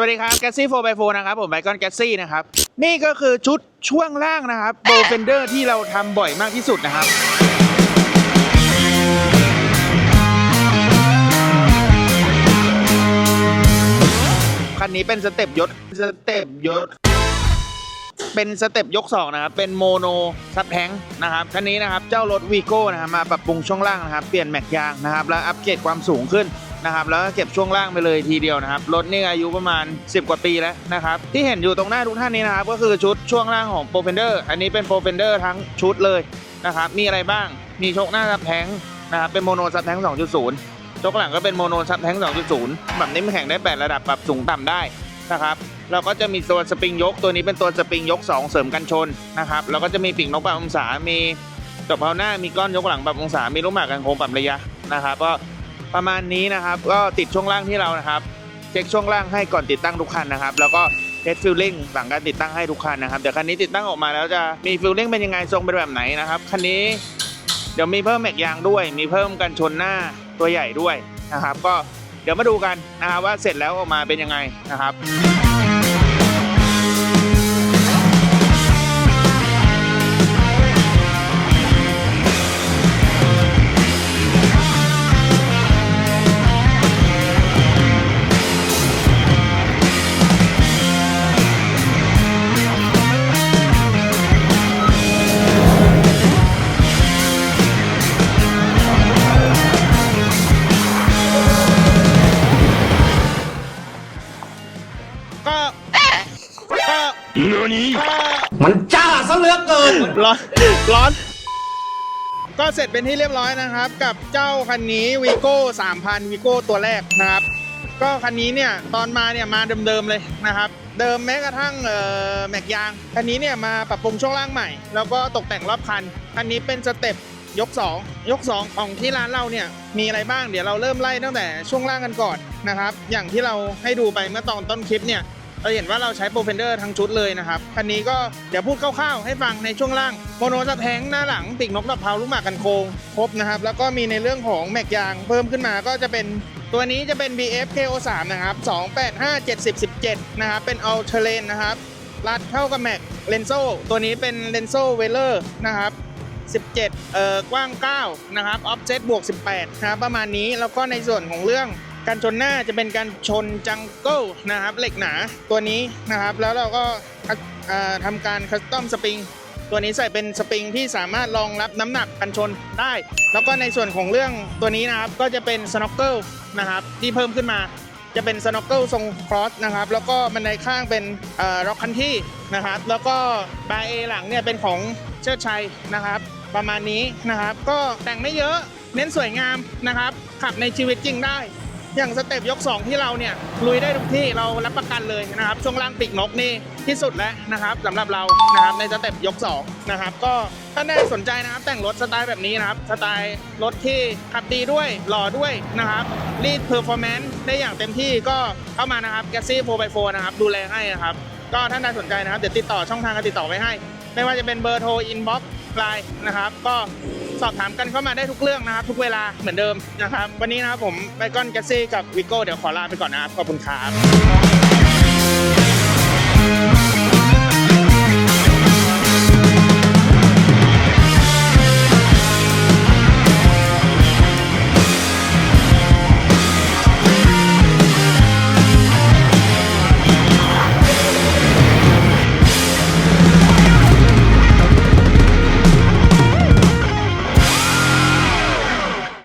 วัสดีครับ g a ซี่ 4x4 นะครับผมไบคอน g a ซี่นะครับ นี่ก็คือชุดช่วงล่างนะครับโบเฟนเดอร์ที่เราทำบ่อยมากที่สุดนะครับคันนี้เป็นสเต็ปยศสเต็ปยศ เป็นสเต็ปยก2นะครับ เป็นโมโนซับแทงนะครับ คันนี้นะครับ เจ้ารถวีโก้นะครับ มาปรับปรุงช่วงล่างนะครับ เปลี่ยนแม็กยางนะครับ แล้วอัปเกรดความสูงขึ้นนะครับ แล้วก็เก็บช่วงล่างไปเลยทีเดียวนะครับ รถนี่อายุประมาณ 10 กว่าปีแล้วนะครับ ที่เห็นอยู่ตรงหน้าทุกท่านนี้นะครับ ก็คือชุดช่วงล่างของโปรเฟนเดอร์ อันนี้เป็นโปรเฟนเดอร์ทั้งชุดเลยนะครับ มีอะไรบ้าง มีโชคหน้าซับแทงนะครับ เป็นโมโนซับแทง2.0โชคหลังก็เป็นโมโนซับแทง2.0 แบบนี้มันแข่งได้ 8 ระดับปรับสูงต่ำได้ นะครับเราก็จะมีตัวสปริงยกตัวนี้เป็นตัวสปริงยก 2 เสริมกันชนนะครับแล้วก็จะมีปีกนกปรับองศา มีจบเพาหน้ามีก้อนยกหลังปรับองศา มีลูกหมากกันโค้งปรับระยะนะครับก็ประมาณนี้นะครับก็ติดช่วงล่างที่เรานะครับเช็คช่วงล่างให้ก่อนติดตั้งทุกคันนะครับ แล้วก็เทสฟิลลิ่งหลังการติดตั้งให้ทุกคันนะครับเดี๋ยวคันนี้ติดตั้งออกมาแล้วจะมีฟิลลิ่งเป็นยังไงทรงเป็นแบบไหนนะครับคันนี้เดี๋ยวมีเพิ่มแม็กยางด้วย มีเพิ่มกันชนหน้าตัวใหญ่ด้วยนะครับ ก็ ดี๋ยวมาดูกันนะครับว่าเสร็จแล้วออกมาเป็นยังไงนะครับ ก็มันจ้าซะเหลือเกิน ร้อน ร้อน ก็เสร็จเป็นที่เรียบร้อยนะครับ กับเจ้าคันนี้วีโก้3,000วีโก้ตัวแรกนะครับ ก็คันนี้เนี่ยตอนมาเนี่ยมาเดิมๆเลยนะครับ เดิมแม้กระทั่งเอ่อแม็กยาง คันนี้เนี่ยมาปรับปรุงช่วงล่างใหม่ แล้วก็ตกแต่งรอบคัน คันนี้เป็นสเต็ปยก 2 ยก 2 ของที่ร้านเราเนี่ยมีอะไรบ้างเดี๋ยวเราเริ่มไล่ตั้งแต่ช่วงล่างกันก่อนนะครับ อย่างที่เราให้ดูไปเมื่อตอนต้นคลิปเนี่ย เราเห็นว่าเราใช้โปรเฟนเดอร์ทั้งชุดเลยนะครับคันนี้ก็เดี๋ยวพูดคร่าวๆให้ฟังในช่วงล่างโมโนสแทงหน้าหลังปีกนกตะเภาลูกหมากกันโคงครบนะครับ แล้วก็มีในเรื่องของแม็กยางเพิ่มขึ้นมาก็จะเป็นตัวนี้จะเป็น BF KO3 นะครับ 285 70 17 นะครับ เป็น All Terrain นะครับ รัดเข้ากับแม็กเลนโซตัวนี้เป็นเลนโซเวลเลอร์นะครับ 17 เอ่อ กว้าง 9 นะครับ ออฟเซตบวก 18 นะครับ ประมาณนี้ แล้วก็ในส่วนของเรื่อง การชนหน้าจะเป็นการชนจังเกิลนะครับเหล็กหนาตัวนี้นะครับ แล้วเราก็ทำการคัสตอมสปริงตัวนี้ใส่เป็นสปริงที่สามารถรองรับน้ำหนักกันชนได้ แล้วก็ในส่วนของเรื่องตัวนี้นะครับก็จะเป็นสโน k เกิลนะครับที่เพิ่มขึ้นมา จะเป็นสโน k เกิลทรงครอสนะครับแล้วก็บันไดข้างเป็นร็อกคันที่นะครับแล้วก็บาเอหลังเนี่ยเป็นของเชิดชัยนะครับ ประมาณนี้นะครับ ก็แต่งไม่เยอะเน้นสวยงามนะครับ ขับในชีวิตจริงได้ อย่างสเต็ปยก 2 ที่เราเนี่ยลุยได้ทุกที่เรารับประกันเลยนะครับ ช่วงล่างปีกนกนี่ที่สุดแล้วนะครับสำหรับเรานะครับในสเต็ปยก 2 นะครับ ก็ถ้าได้สนใจนะครับ แต่งรถสไตล์แบบนี้นะครับ สไตล์รถที่ขับดีด้วยหล่อด้วยนะครับรีดเพอร์ฟอร์แมนซ์ได้อย่างเต็มที่ก็เข้ามานะครับแกซี่โฟร์บายโฟนะครับดูแลให้นะครับ ก็ท่านใดสนใจนะครับ เดี๋ยวติดต่อช่องทางการติดต่อไว้ให้ ไม่ว่าจะเป็นเบอร์โทรอินบ็อกซ์ไลน์นะครับ ก็ สอบถามกันเข้ามาได้ทุกเรื่องนะครับ ทุกเวลาเหมือนเดิมนะครับ วันนี้นะครับผมไบกอนแกซี่กับวิโก้เดี๋ยวขอลาไปก่อนนะครับ ขอบคุณครับ